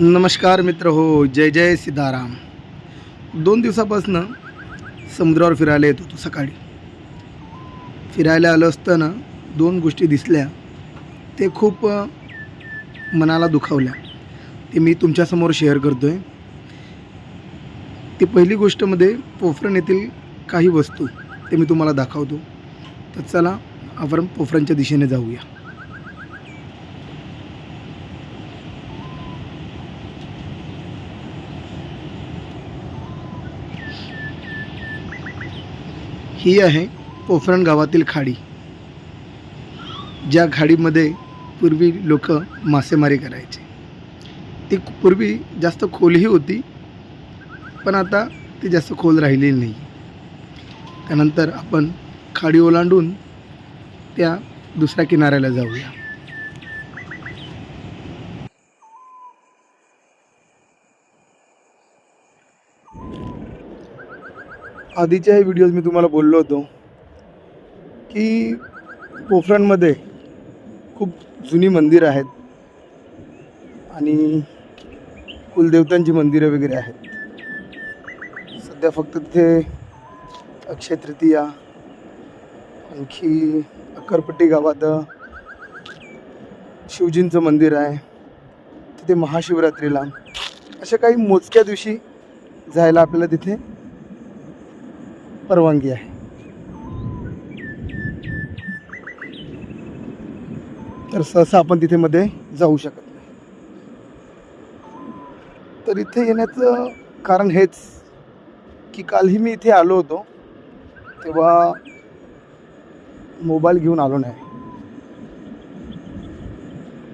नमस्कार मित्र हो जय जय सीताराम दोन दिवसापासून समुद्रावर फिरायला येत होतो सकाळी. फिरायला आलं असताना दोन गोष्टी दिसल्या. ते खूप मनाला दुखावल्या. ते मी तुमच्यासमोर शेअर करतो आहे ती पहिली गोष्टमध्ये पोफरण येथील काही वस्तू ते मी तुम्हाला दाखवतो. तर चला आपण पोफरणच्या दिशेने जाऊया. ही आहे पोफरण गावातील खाडी. ज्या खाडीमध्ये पूर्वी लोक मासेमारी करायचे. ती पूर्वी जास्त खोलही होती पण आता ती जास्त खोल राहिलेली नाही. त्यानंतर आपण खाडी ओलांडून त्या दुसऱ्या किनाऱ्याला जाऊया. आधीच्याही व्हिडिओज मी तुम्हाला बोललो होतो की पोफरणमध्ये खूप जुनी मंदिरं आहेत आणि कुलदेवतांची मंदिरं वगैरे आहेत. सध्या फक्त तिथे अक्षय तृतीया आणखी अक्करपट्टी गावात शिवजींचं मंदिर आहे. तिथे महाशिवरात्रीला अशा काही मोजक्या दिवशी जायला आपल्याला तिथे परवानगी आहे. तर सहसा आपण तिथे मध्ये जाऊ शकत नाही. तर इथे येण्याचं कारण हेच की कालही मी इथे आलो होतो तेव्हा मोबाईल घेऊन आलो नाही.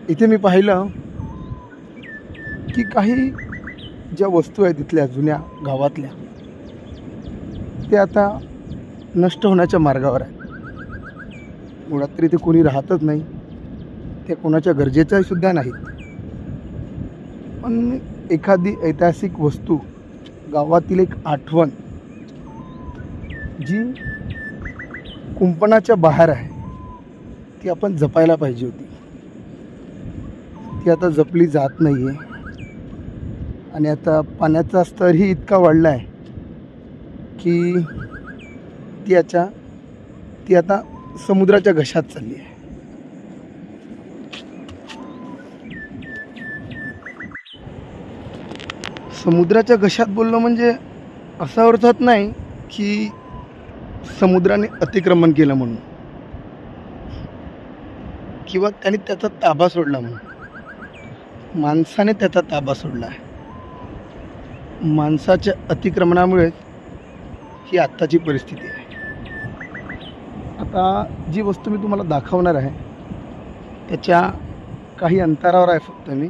इथे मी पाहिलं की काही ज्या वस्तू आहेत तिथल्या जुन्या गावातल्या ते आता नष्ट होण्याच्या मार्गावर आहे मुळात तरी ते कोणी राहतच नाही. ते कोणाच्या गरजेचं सुद्धा नाहीत. पण एखादी ऐतिहासिक वस्तू गावातील एक आठवण जी कुंपणाच्या बाहेर आहे ती आपण जपायला पाहिजे होती. ती आता जपली जात नाही आहे आणि आता पाण्याचा स्तरही इतका वाढला आहे की ती याच्या ती आता समुद्राच्या घशात चालली आहे. समुद्राच्या घशात बोलणं म्हणजे असा अर्थ होत नाही की समुद्राने अतिक्रमण केलं म्हणून. किंवा त्याने त्याचा ताबा सोडला म्हणून. माणसाने त्याचा ताबा सोडला आहे. माणसाच्या अतिक्रमणामुळे ही आत्ताची परिस्थिती आहे. आता जी वस्तू मी तुम्हाला दाखवणार आहे त्याच्या काही अंतरावर आहे फक्त मी.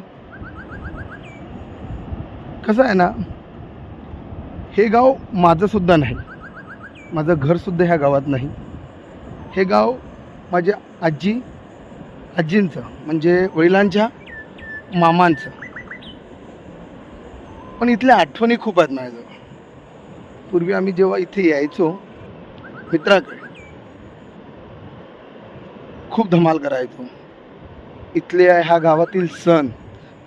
कसं आहे ना हे गाव माझंसुद्धा नाही. माझं घरसुद्धा ह्या गावात नाही. हे गाव माझ्या आजी आजींचं म्हणजे वडिलांच्या मामांचं. पण इथल्या आठवणी खूप आहेत माझ्याजवळ. पूर्वी आम्ही जेव्हा इथे यायचो मित्राकडे खूप धमाल करायचो. इथले ह्या गावातील सण.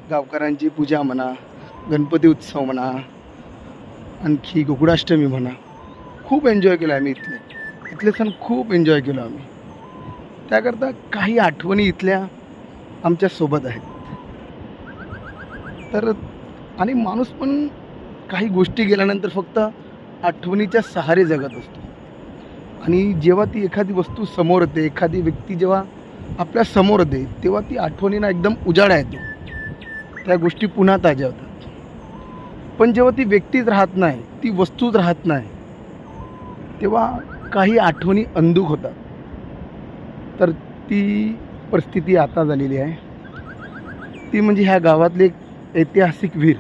गावकऱ्यांची पूजा म्हणा गणपती उत्सव म्हणा आणखी गोकुळाष्टमी म्हणा. खूप एन्जॉय केलं आम्ही इथले. इथले सण खूप एन्जॉय केलो आम्ही. त्याकरता काही आठवणी इथल्या आमच्यासोबत आहेत. तर आणि माणूस पण काही गोष्टी गेल्यानंतर फक्त आठवणीच्या सहारे जगत असतो. आणि जेव्हा ती एखादी वस्तू समोर येते एखादी व्यक्ती जेव्हा आपल्यासमोर येते तेव्हा ती आठवणींना एकदम उजाडा येतो. त्या गोष्टी पुन्हा ताज्या होतात. पण जेव्हा ती व्यक्तीच राहत नाही ती वस्तूच राहत नाही तेव्हा काही आठवणी अंदूक होतात. तर ती परिस्थिती आता झालेली आहे. ती म्हणजे ह्या गावातली एक ऐतिहासिक विहीर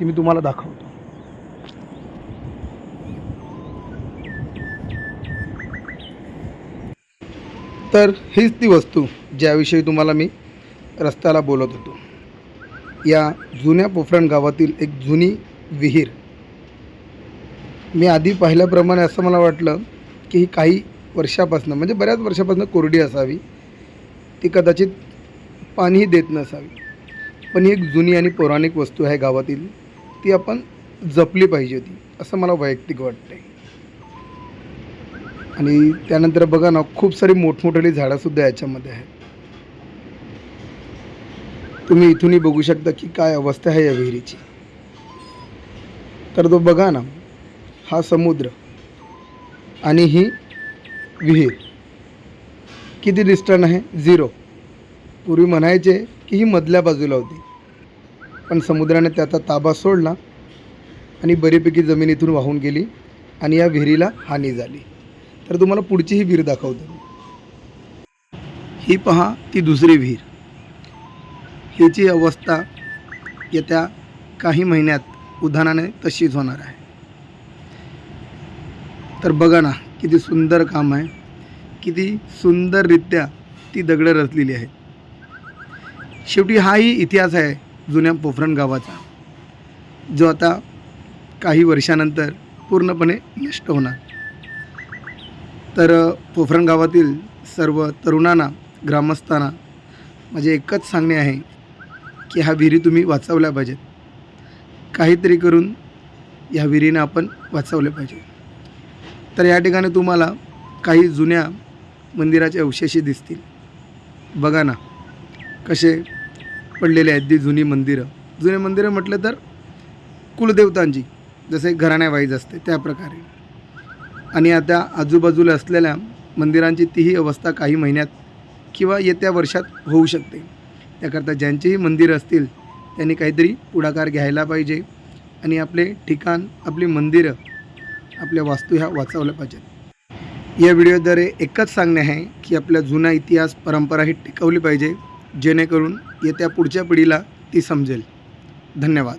ती मी तुम्हाला दाखवतो. तर हीच ती वस्तू ज्याविषयी तुम्हाला मी रस्त्याला बोलत होतो. या जुन्या पोफरण गावातील एक जुनी विहीर. मी आधी पाहिल्याप्रमाणे असं मला वाटलं की ही काही वर्षापासनं म्हणजे बऱ्याच वर्षापासून कोरडी असावी. ती कदाचित पाणीही देत नसावी. पण ही एक जुनी आणि पौराणिक वस्तू आहे गावातील. ती आपण जपली पाहिजे होती असं मला वैयक्तिक वाटते आणि त्यानंतर बघा ना खूप सारी मोठमोठाली झाडंसुद्धा याच्यामध्ये आहेत. तुम्ही इथूनही बघू शकता की काय अवस्था आहे या विहिरीची. तर तो बघा ना हा समुद्र आणि ही विहीर. किती डिस्टन्स आहे? झिरो पूर्वी म्हणायचे की ही मधल्या बाजूला होती. पण समुद्राने त्याचा ताबा सोडला आणि बरीपैकी जमीन इथून वाहून गेली आणि या विहिरीला हानी झाली. तर तुम्हाला पुढची ही विहीर दाखवतो. ही पहा ती दुसरी विहीर. हिची अवस्था येत्या काही महिन्यात उधाणाने तशीच होणार आहे. तर बघा ना किती सुंदर काम आहे. किती सुंदररित्या ती दगडं रचलेली आहेत. शेवटी हाही इतिहास आहे जुन्या पोफरण गावाचा जो आता काही वर्षानंतर पूर्णपणे नष्ट होणार. तर पोफरण गावातील सर्व तरुणांना ग्रामस्थांना माझे एकच सांगणे आहे की ह्या विहिरी तुम्ही वाचवल्या पाहिजेत. काहीतरी करून ह्या विहिरीनं आपण वाचवले पाहिजे. तर या ठिकाणी तुम्हाला काही जुन्या मंदिराचे अवशेषी दिसतील. बघा ना कसे पडलेले आहेत ती जुनी मंदिरं. जुने मंदिरं म्हटलं तर कुलदेवतांची जसे घराण्यावाईज असते त्या प्रकारे आणि आता आजूबाजूला असलेल्या मंदिरांची तीही अवस्था काही महिन्यात किंवा येत्या वर्षात होऊ शकते. त्याकरता ज्यांचीही मंदिरं असतील त्यांनी काहीतरी पुढाकार घ्यायला पाहिजे आणि आपले ठिकाण आपली मंदिरं आपल्या वास्तू ह्या वाचवल्या पाहिजेत. या व्हिडिओद्वारे एकच सांगणे आहे की आपल्या जुना इतिहास परंपरा ही टिकवली पाहिजे जेणेकरून येत्या पुढच्या पिढीला ती समजेल. धन्यवाद.